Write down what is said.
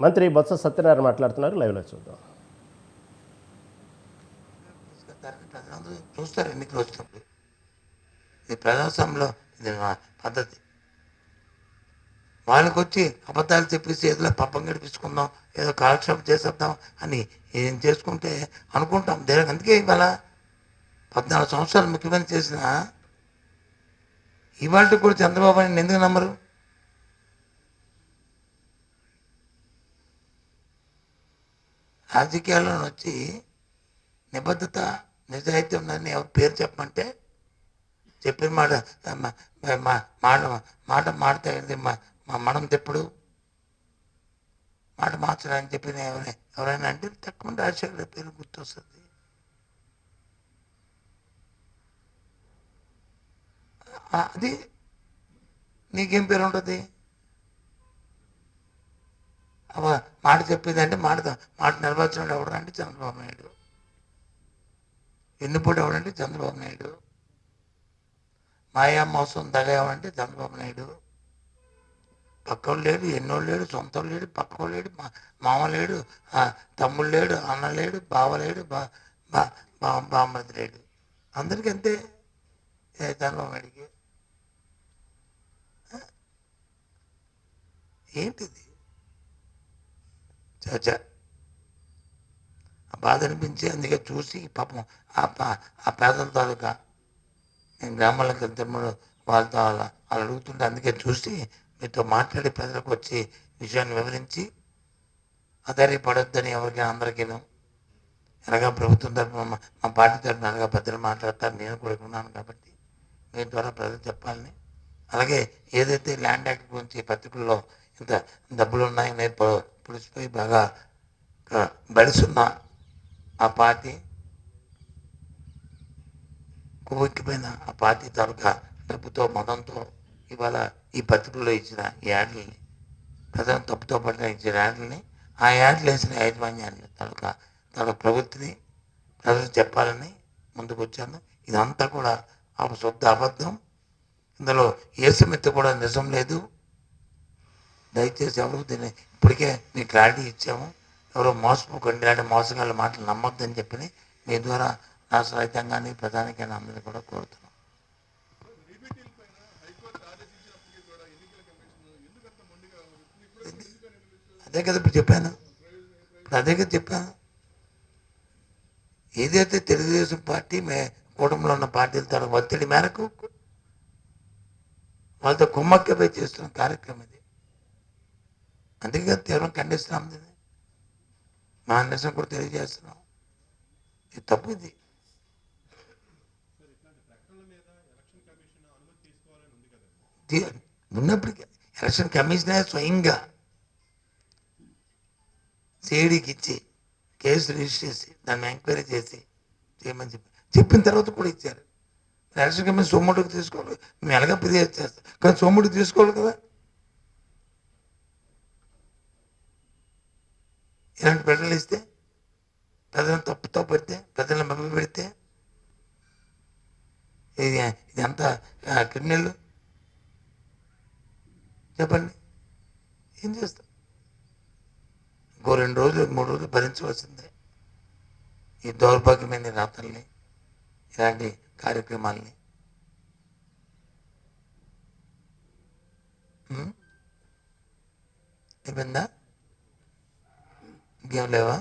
మంత్రి బొత్స సత్యనారాయణ మాట్లాడుతున్నారు. లైవ్లో చూద్దాం. చూస్తారు ఎన్నికలు వచ్చినప్పుడు. ఇది ప్రజాస్వామ్యంలో ఇది పద్ధతి. వాళ్ళకి వచ్చి అబద్ధాలు చెప్పేసి ఏదో పప్పం గడిపించుకుందాం ఏదో కాలక్షేపం చేసేద్దాం అని ఏం చేసుకుంటే అనుకుంటాం. దేనికి అందుకే ఇవాళ పద్నాలుగు సంవత్సరాలు ముఖ్యమంత్రి చేసిన ఇవాళ కూడా చంద్రబాబు నాయుడు ఎందుకు నమ్మరు. రాజకీయాల్లో వచ్చి నిబద్ధత నిజాయితీ ఉందని ఎవరు పేరు చెప్పమంటే చెప్పిన మాట మాట మాట మాట మా మనం తెప్పుడు మాట మార్చడానికి చెప్పిన ఎవరైనా ఎవరైనా అంటే తప్పకుండా రాజశేఖర పేరు గుర్తొస్తుంది. అది నీకేం పేరు ఉంటుంది? మాట చెప్పింది అంటే మాట మాట నిలబడిన ఎవడంటే చంద్రబాబు నాయుడు. ఎన్నుపోటు ఎవడంటే చంద్రబాబు నాయుడు. మాయా మోసం దగ ఎవడంటే చంద్రబాబు నాయుడు. పక్కోడు లేడు ఎన్నో లేడు సొంతం లేడు పక్కోడు లేడు మా మామ లేడు తమ్ముడు లేడు అన్న లేడు బావ లేడు బా బా బా బామ్మది లేడు. అందరికీ అంతే. చంద్రబాబు నాయుడికి. ఏంటిది చ ఆ బాధ అనిపించి అందుకే చూసి పాపం ఆ పా ఆ పేదల తాలూకా నేను గ్రామాలకు వెళ్తే వాళ్ళతో అలా వాళ్ళు అడుగుతుంటే అందుకే చూసి మీతో మాట్లాడి ప్రజలకు వచ్చి విషయాన్ని వివరించి ఆధారపడొద్దని ఎవరికి అందరికీను. ఎలాగా ప్రభుత్వం తరఫున మా పార్టీ తరఫున అలాగా పెద్దలు మాట్లాడతారు నేను కూడా ఉన్నాను కాబట్టి మీ ద్వారా ప్రజలు చెప్పాలని. అలాగే ఏదైతే ల్యాండ్ యాక్ట్ గురించి పత్రికల్లో ఇంత డబ్బులు ఉన్నాయని పొ- బాగా ఆ, ఆ పార్టీ కొవ్వెక్కిపోయిన ఆ పార్టీ తాలూకా డబ్బుతో మతంతో ఇవాళ ఈ పత్రికలో ఇచ్చిన ఈ యాడ్లని ప్రజలు తప్పుతో పడిన ఇచ్చిన యాడ్లని ఆ యాడ్లు వేసిన యాజమాన్యాన్ని తాలూకా తన ప్రవృత్తిని ప్రజలు చెప్పాలని ముందుకు వచ్చాను ఇదంతా కూడా ఆ శుద్ధ అబద్ధం ఇందులో ఏ కూడా నిజం లేదు దయచేసి ఎవరు దీన్ని ఇప్పటికే మీకు క్లారిటీ ఇచ్చాము ఎవరో మోసపోకండి ఇలాంటి మోసగాళ్ళ మాటలు నమ్మొద్దని చెప్పి మీ ద్వారా రాష్ట్ర రైతాంగాన్ని ప్రధానికైనా అందరినీ కూడా కోరుతున్నాం. అదే కదా ఇప్పుడు చెప్పాను. ఇప్పుడు అదే కదా చెప్పాను. ఏదైతే తెలుగుదేశం పార్టీ మే కూటమిలో ఉన్న పార్టీల తన ఒత్తిడి మేరకు వాళ్ళతో కుమ్మక్కపై చేస్తున్న కార్యక్రమం ఇది. అందుకే కదా తీవ్రం ఖండిస్తున్నాం దీన్ని. మా నిరసన కూడా తెలియజేస్తున్నాం ఇది తప్పు ఇది ఉన్నప్పటికీ ఎలక్షన్ కమిషనర్ స్వయంగా సిఐడికి ఇచ్చి కేసు రిజిస్టర్ చేసి దాన్ని ఎంక్వైరీ చేసి చేయమని చెప్పి చెప్పిన తర్వాత కూడా ఇచ్చారు. ఎలక్షన్ కమిషన్ సొమ్ముడికి తీసుకోవాలి. మేము ఎలాగ ఫిర్యాదు చేస్తాం. కానీ సొమ్ముడికి తీసుకోవాలి కదా? ఇలాంటి ప్రజలు ఇస్తే ప్రజలను తప్పుతో పెడితే ప్రజలను మభ్య పెడితే ఇది ఇది అంత క్రిమినల్? చెప్పండి. ఏం చేస్తాం ఇంకో రెండు రోజులు మూడు రోజులు భరించవలసిందే. ఈ దౌర్భాగ్యమైన రాత్రల్ని ఇలాంటి కార్యక్రమాల్ని. ఉం? అయిపోయిందా? ఇంకేం లేవా